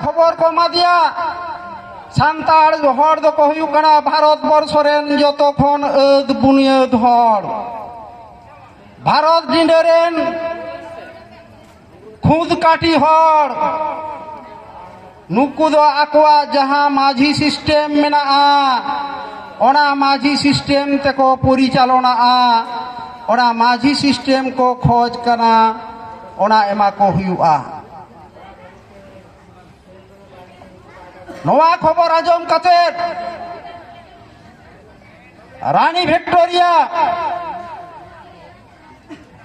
ᱠᱷᱚᱵᱚᱨ ᱠᱚ ᱮᱢᱟ ᱫᱮᱭᱟ ᱥᱟᱱᱛᱟᱲ ᱦᱚᱲ ᱫᱚᱠᱚ ᱦᱩᱭᱩᱜ ᱠᱟᱱᱟ ᱵᱷᱟᱨᱚᱛ ᱵᱚᱨᱥᱚ ᱨᱮᱱ ᱡᱚᱛᱚ ᱠᱷᱚᱱ ᱟᱹᱫ ᱵᱩᱱᱤᱭᱟᱹᱫ ᱦᱚᱲ ᱵᱷᱟᱨᱚᱛ ᱰᱤᱸᱰᱟᱹ ᱨᱮᱱ খুদ কাটি হড় নুকু ᱫᱚ ᱟᱠᱚᱣᱟᱜ ᱡᱟᱦᱟᱸ ᱢᱟᱹᱡᱷᱤ ᱥᱤᱥᱴᱮᱢ ᱢᱮᱱᱟᱜᱼᱟ ᱚᱱᱟ ᱢᱟᱹᱡᱷᱤ ᱥᱤᱥᱴᱮᱢ ᱛᱮᱠᱚ ᱯᱚᱨᱤᱪᱟᱞᱚᱱᱟᱜᱼᱟ ᱚᱱᱟ ᱢᱟᱹᱡᱷᱤ ᱥᱤᱥᱴᱮᱢ ᱠᱚ ᱠᱷᱚᱡ ᱠᱟᱱᱟ ᱚᱱᱟ ᱮᱢᱟ ᱠᱚ ᱦᱩᱭᱩᱜᱼᱟ ᱱᱚᱣᱟ খবর আজম ᱠᱟᱛᱮᱫ রানী ভিক্টোরিয়া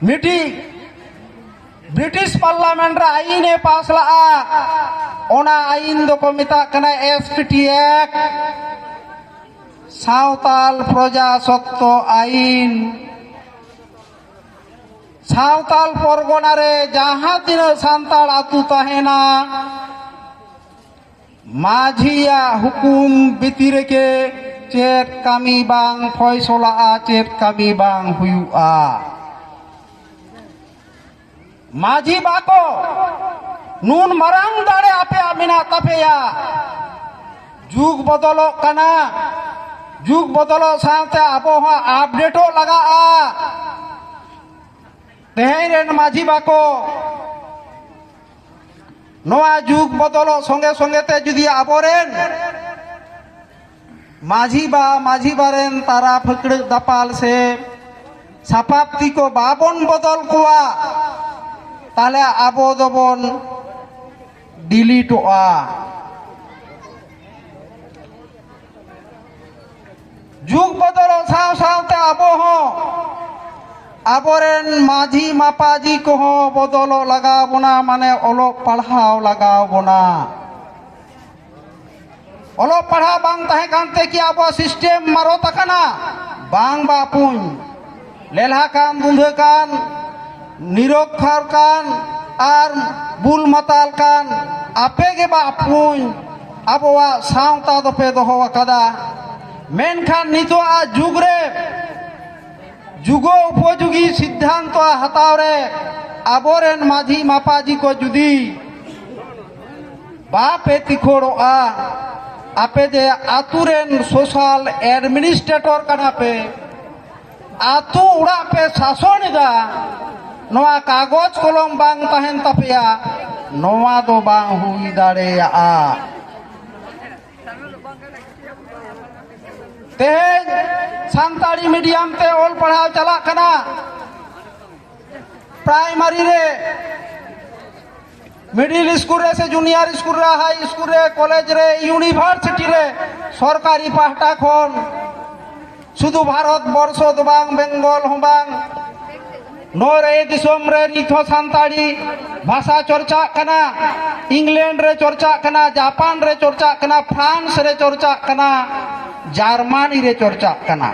মিটি, ব্রিটিশ পার্লামেন্ট আইনে পাস লাগা আইন দোকো মিতা কানা এসপিটি এক সাঁওতাল প্রজাসত্ব আইন। সাঁওতাল পরগনারে যাহা তিন সান্তাল আতু তাহেনা মাঝিয়া হুকুম বিতিরেকে ᱪᱮᱫ ᱠᱟᱹᱢᱤ ᱵᱟᱝ ᱯᱷᱚᱭᱥᱚᱞᱟᱜᱼᱟ ᱪᱮᱫ ᱠᱟᱹᱢᱤ ᱵᱟᱝ ᱦᱩᱭᱩᱜᱼᱟ ᱢᱟᱹᱡᱷᱤ ᱵᱟᱠᱚ ᱱᱩᱱ ᱢᱟᱨᱟᱝ ᱫᱟᱲᱮ ᱟᱯᱮᱭᱟᱜ ᱢᱮᱱᱟᱜ ᱛᱟᱯᱮᱭᱟ ᱡᱩᱜᱽ ᱵᱚᱫᱚᱞᱚᱜ ᱠᱟᱱᱟ ᱡᱩᱜᱽ ᱵᱚᱫᱚᱞᱚᱜ ᱥᱟᱶᱛᱮ ᱟᱵᱚ ᱦᱚᱸ ᱟᱯᱰᱮᱴᱚᱜ ᱞᱟᱜᱟᱜᱼᱟ ᱛᱮᱦᱮᱧ ᱨᱮᱱ ᱢᱟᱹᱡᱷᱤ ᱵᱟᱠᱚ ᱱᱚᱣᱟ ᱡᱩᱜᱽ ᱵᱚᱫᱚᱞᱚᱜ ᱥᱚᱸᱜᱮ ᱥᱚᱸᱜᱮᱛᱮ ᱡᱩᱫᱤ ᱟᱵᱚᱨᱮᱱ ᱢᱟᱹᱡᱷᱤ ᱵᱟ ᱢᱟᱹᱡᱷᱤ ᱵᱟᱨᱮᱱ ᱛᱟᱨᱟ ᱯᱷᱟᱹᱠᱲᱟᱹᱜ ᱫᱟᱯᱟᱞ ᱥᱮ ᱥᱟᱯᱟᱯᱛᱤ ᱠᱚ ᱵᱟᱵᱚᱱ ᱵᱚᱫᱚᱞ ᱠᱚᱣᱟ ᱛᱟᱦᱞᱮ ᱟᱵᱚ ᱫᱚᱵᱚᱱ ᱰᱤᱞᱤᱴᱚᱜᱼᱟ ᱡᱩᱜᱽ ᱵᱚᱫᱚᱞᱚᱜ ᱥᱟᱶ ᱥᱟᱶᱛᱮ ᱟᱵᱚ ᱦᱚᱸ ᱟᱵᱚᱨᱮᱱ ᱢᱟᱹᱡᱷᱤ ᱢᱟᱯᱟᱡᱤ ᱠᱚᱦᱚᱸ ᱵᱚᱫᱚᱞᱚᱜ ᱞᱟᱜᱟᱣ ᱵᱚᱱᱟ ᱢᱟᱱᱮ ᱚᱞᱚᱜ ᱯᱟᱲᱦᱟᱣ ᱞᱟᱜᱟᱣ ᱵᱚᱱᱟ ᱚᱞᱚᱜ ᱯᱟᱲᱦᱟᱣ ᱵᱟᱝ ᱛᱟᱦᱮᱸ ᱠᱟᱱᱛᱮ ᱠᱤ ᱟᱵᱚᱣᱟᱜ ᱥᱤᱥᱴᱮᱢ ᱢᱟᱨᱚᱛ ᱟᱠᱟᱱᱟ ᱵᱟᱝ ᱵᱟᱯᱩᱧ ᱞᱮᱞᱦᱟ ᱠᱟᱱ ᱫᱩᱸᱫᱷᱟᱹ ᱠᱟᱱ ᱱᱤᱨᱚᱠᱷᱟᱨ ᱠᱟᱱ ᱟᱨ ᱵᱩᱞ ᱢᱟᱛᱟᱞ ᱠᱟᱱ ᱟᱯᱮᱜᱮ ᱵᱟᱯᱩᱧ ᱟᱵᱚᱣᱟᱜ ᱥᱟᱶᱛᱟ ᱫᱚᱯᱮ ᱫᱚᱦᱚ ᱟᱠᱟᱫᱟ ᱢᱮᱱᱠᱷᱟᱱ ᱱᱤᱛᱚᱜ ᱡᱩᱜᱽ ᱨᱮ যুগ উপযোগী সিদ্ধান্ত হাতরে আবরেন মাঝি মাপাজি কো যদি। বাপে তিখোড়া আপে যে আতুরেন সোশ্যাল এডমিনিস্ট্রেটর কানাপে, আতু উড়া পে শাসন এদা নয়া কাগজ কলম বাং তাহেন তাপেয়া, নয়া দো বাং হুই দাঁড়েয়া তেহেজ सानी मीडियम ᱛᱮ ऑल ᱯᱟᱲᱦᱟᱣ ᱪᱟᱞᱟᱜ प्राइमरी रे। मिडिल स्कूल रे से जूनियर स्कूल रे हाई स्कूल रे कॉलेज रे यूनिवर्सिटी रे। सरकारी पाहटा खन शुद्ध भारत बर्ष दो बेंगल हमांग नरे सानी भाषा चर्चा इंग्लैंड रे चर्चा जापान रे चर्चा फ्रांस रे चर्चा ᱯᱷᱨᱟᱱᱥ ᱨᱮ ᱪᱚᱨᱪᱟᱜ ᱠᱟᱱᱟ